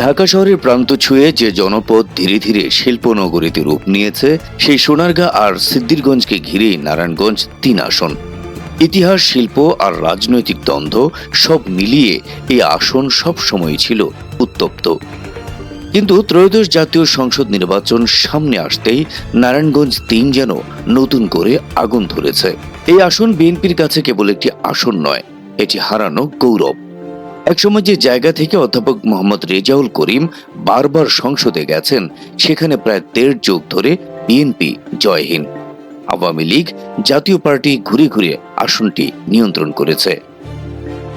ঢাকা শহরের প্রান্ত ছুঁয়ে যে জনপদ ধীরে ধীরে শিল্পনগরীতে রূপ নিয়েছে, সেই সোনারগাঁ আর সিদ্দিরগঞ্জকে ঘিরেই নারায়ণগঞ্জ তিন আসন। ইতিহাস, শিল্প আর রাজনৈতিক দ্বন্দ্ব সব মিলিয়ে এই আসন সব সময় ছিল উত্তপ্ত। কিন্তু ত্রয়োদশ জাতীয় সংসদ নির্বাচন সামনে আসতেই নারায়ণগঞ্জ তিন যেন নতুন করে আগুন ধরেছে। এই আসন বিএনপির কাছে কেবল একটি আসন নয়, এটি হারানো গৌরব। একসময় যে জায়গা থেকে অধ্যাপক মোহাম্মদ রেজাউল করিম বারবার সংসদে গেছেন, সেখানে প্রায় দেড় যুগ ধরে বিএনপি জয়হীন আওয়ামী লীগ জাতীয় পার্টি ঘুরে ঘুরে আসনটি নিয়ন্ত্রণ করেছে।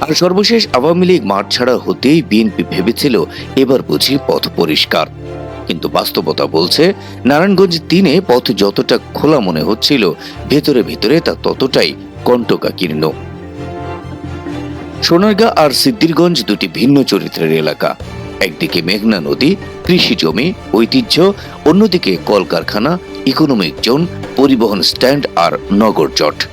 আর সর্বশেষ আওয়ামী লীগ মাঠ ছাড়া হতেই বিএনপি ভেবেছিল এবার বুঝি পথ পরিষ্কার। কিন্তু বাস্তবতা বলছে, নারায়ণগঞ্জ তিনে পথ যতটা খোলা মনে হচ্ছিল, ভেতরে ভেতরে তা ততটাই কণ্টকাকীর্ণ। সোনারগাঁ আর সিদ্দিরগঞ্জ দুটি ভিন্ন চরিত্রের এলাকা। একদিকে মেঘনা নদী, কৃষি জমি, ঐতিহ্য, অন্যদিকে কলকারখানা ইকোনমিক জোন পরিবহন স্ট্যান্ড আর নগর জট।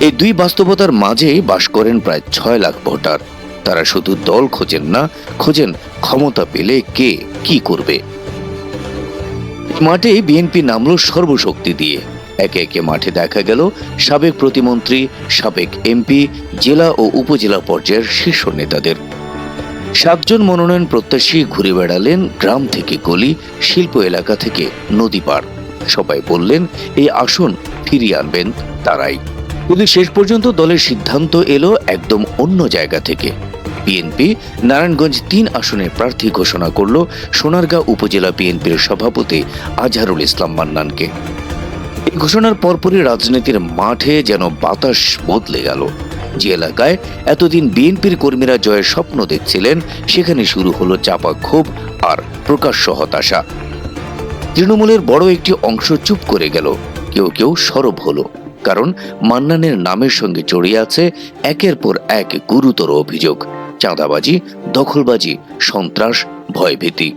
এই দুই বাস্তবতার মাঝেই বাস করেন প্রায় ছয় লাখ ভোটার। তারা শুধু দল খোঁজেন না, খোঁজেন ক্ষমতা পেলে কে কি করবে। মাঠে বিএনপি নামলো সর্বশক্তি দিয়ে। একে একে মাঠে দেখা গেল সাবেক প্রতিমন্ত্রী, সাবেক এমপি, জেলা ও উপজেলা পর্যায়ের শীর্ষ নেতাদের। সাতজন মনোনয়ন প্রত্যাশী ঘুরে বেড়ালেন গ্রাম থেকে গলি, শিল্প এলাকা থেকে নদী পার সবাই বললেন, এই আসন ফিরিয়ে আনবেন তারাই। কিন্তু শেষ পর্যন্ত দলের সিদ্ধান্ত এলো একদম অন্য জায়গা থেকে। বিএনপি নারায়ণগঞ্জ তিন আসনের প্রার্থী ঘোষণা করল সোনারগাঁ উপজেলা বিএনপির সভাপতি আজহারুল ইসলাম মান্নানকে। এই ঘোষণার পরপরই রাজনীতির মাঠে যেন বাতাস বদলে গেল। যে এলাকায় এতদিন বিএনপির কর্মীরা জয়ের স্বপ্ন দেখছিলেন, সেখানে শুরু হলো চাপা ক্ষোভ আর প্রকাশ্য হতাশা। তৃণমূলের বড় একটি অংশ চুপ করে গেল, কেউ কেউ সরব হলো, কারণ মান্নানের নামের সঙ্গে জড়িয়ে আছে একের পর এক গুরুতর অভিযোগ। চাঁদাবাজি, দখলবাজি, সন্ত্রাস, ভয়ভীতি।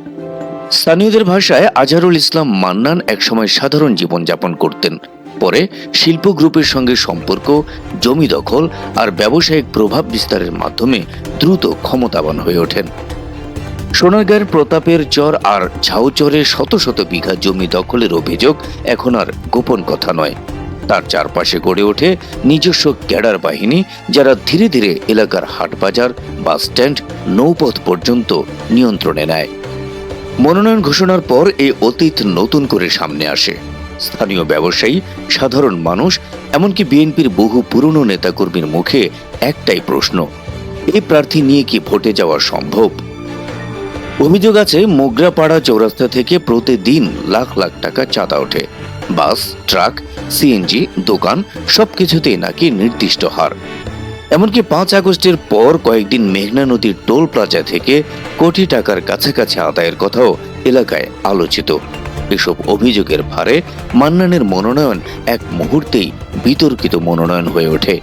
স্থানীয়দের ভাষায় আজহারুল ইসলাম মান্নান একসময় সাধারণ জীবনযাপন করতেন। পরে শিল্প গ্রুপের সঙ্গে সম্পর্ক, জমি দখল আর ব্যবসায়িক প্রভাব বিস্তারের মাধ্যমে দ্রুত ক্ষমতাবান হয়ে ওঠেন। সোনারগাঁয়ের প্রতাপের চর আর ঝাউচরে শত শত বিঘা জমি দখলের অভিযোগ এখন আর গোপন কথা নয়। তার চারপাশে গড়ে ওঠে নিজস্ব ক্যাডার বাহিনী যারা ধীরে ধীরে এলাকার হাটবাজার বাস স্ট্যান্ড নৌপথ পর্যন্ত নিয়ন্ত্রণে নেয়। মনোনয়ন ঘোষণার পর এই অতীত নতুন করে সামনে আসে। স্থানীয় ব্যবসায়ী, সাধারণ মানুষ, এমনকি বিএনপির বহু পুরনো নেতাকর্মীর মুখে একটাই প্রশ্ন এই প্রার্থী নিয়ে কি ভোটে যাওয়া সম্ভব? অভিযোগ আছে, মোগরাপাড়া চৌরাস্তা থেকে প্রতিদিন লাখ লাখ টাকা চাঁদা ওঠে। বাস, ট্রাক, সিএনজি, দোকান সবকিছুতেই নাকি নির্দিষ্ট হার। এমনকি পাঁচ আগস্টের পর কয়েকদিন মেঘনা নদীর টোল প্লাজা থেকে কোটি টাকার কাছাকাছি আদায়ের কথাও এলাকায় আলোচিত। এসব অভিযোগের ভারে মান্নানের মনোনয়ন এক মুহূর্তেই বিতর্কিত মনোনয়ন হয়ে ওঠে।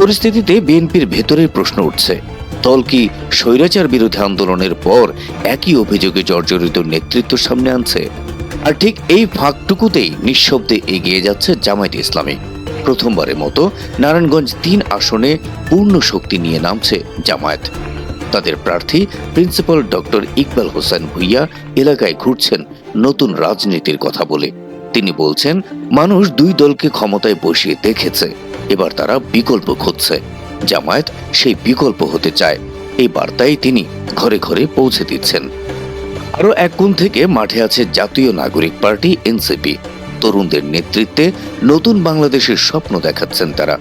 পরিস্থিতিতে বিএনপির ভেতরেই প্রশ্ন উঠছে, দল কি স্বৈরাচার বিরোধী আন্দোলনের পর একই অভিযোগে জর্জরিত নেতৃত্ব সামনে আনছে? আর ঠিক এই ফাঁকটুকুতেই নিঃশব্দে এগিয়ে যাচ্ছে জামায়াত ইসলামী। প্রথমবারের মতো নারায়ণগঞ্জ তিন আসনে পূর্ণ শক্তি নিয়ে নামছে জামায়াত। তাদের প্রার্থী প্রিন্সিপাল ডক্টর ইকবাল হোসেন ভুইয়া এলাকায় ঘুরছেন নতুন রাজনীতির কথা বলে। তিনি বলছেন, মানুষ দুই দলকে ক্ষমতায় বসিয়ে দেখেছে, এবার তারা বিকল্প খুঁজছে। জামায়াত সেই বিকল্প হতে চায়। এই বার্তায় তিনি ঘরে ঘরে পৌঁছে দিচ্ছেন। আরও এক কোণ থেকে মাঠে আছে জাতীয় নাগরিক পার্টি, এনসিপি। তরুণদের নেতৃত্বে নতুন বাংলাদেশের স্বপ্ন দেখাচ্ছেন তারা।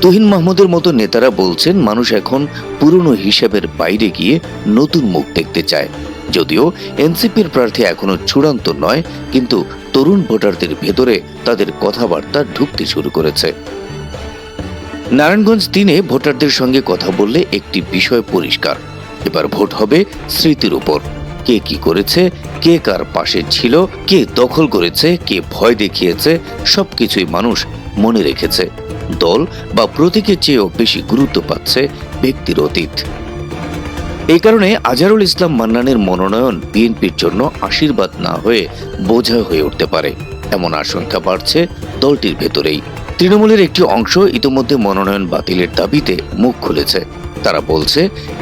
তুহিন মাহমুদের মতো নেতারা বলছেন, মানুষ এখন পুরনো হিসাবের বাইরে গিয়ে নতুন মুখ দেখতে চায়। যদিও এনসিপির প্রার্থী এখনও চূড়ান্ত নয়, কিন্তু তরুণ ভোটারদের ভেতরে তাদের কথাবার্তা ঢুকতে শুরু করেছে। নারায়ণগঞ্জ তিনে ভোটারদের সঙ্গে কথা বললে একটি বিষয় পরিষ্কার। এবার ভোট হবে স্মৃতির উপর। কে কি করেছে, কে কার পাশে ছিল, কে দখল করেছে, কে ভয় দেখিয়েছে, সবকিছুই মানুষ মনে রেখেছে। দল বা প্রতীকের চেয়েও বেশি গুরুত্ব পাচ্ছে ব্যক্তির অতীত। এই কারণে আজহারুল ইসলাম মান্নানের মনোনয়ন বিএনপির জন্য আশীর্বাদ না হয়ে বোঝা হয়ে উঠতে পারে। এমন আশঙ্কা বাড়ছে দলটির ভেতরেই। তৃণমূলের একটি অংশ ইতোমধ্যে মনোনয়ন বাতিলের দাবিতে মুখ খুলেছে। তারা বলছে,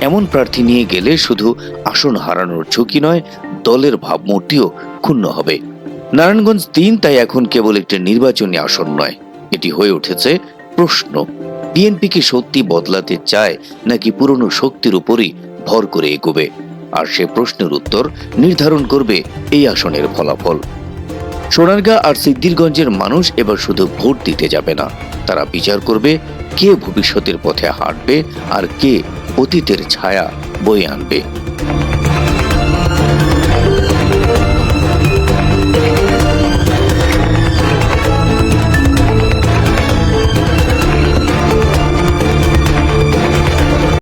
এমন প্রার্থী নিয়ে গেলে শুধু আসন হারানোর ঝুঁকি নয়, দলের ভাবমূর্তিও ক্ষুণ্ণ হবে। নারায়ণগঞ্জ তিন তাই এখন কেবল একটি নির্বাচনী আসন নয়, এটি হয়ে উঠেছে প্রশ্ন। বিএনপি কি সত্যি বদলাতে চায়, নাকি পুরনো শক্তির উপরই ভর করে এগোবে? আর সে প্রশ্নের উত্তর নির্ধারণ করবে এই আসনের ফলাফল। সোনারগাঁ আর সিদ্দিরগঞ্জের মানুষ এবার শুধু ভোট দিতে যাবে না, তারা বিচার করবে কে ভবিষ্যতের পথে হাঁটবে আর কে অতীতের ছায়া বয়ে আনবে?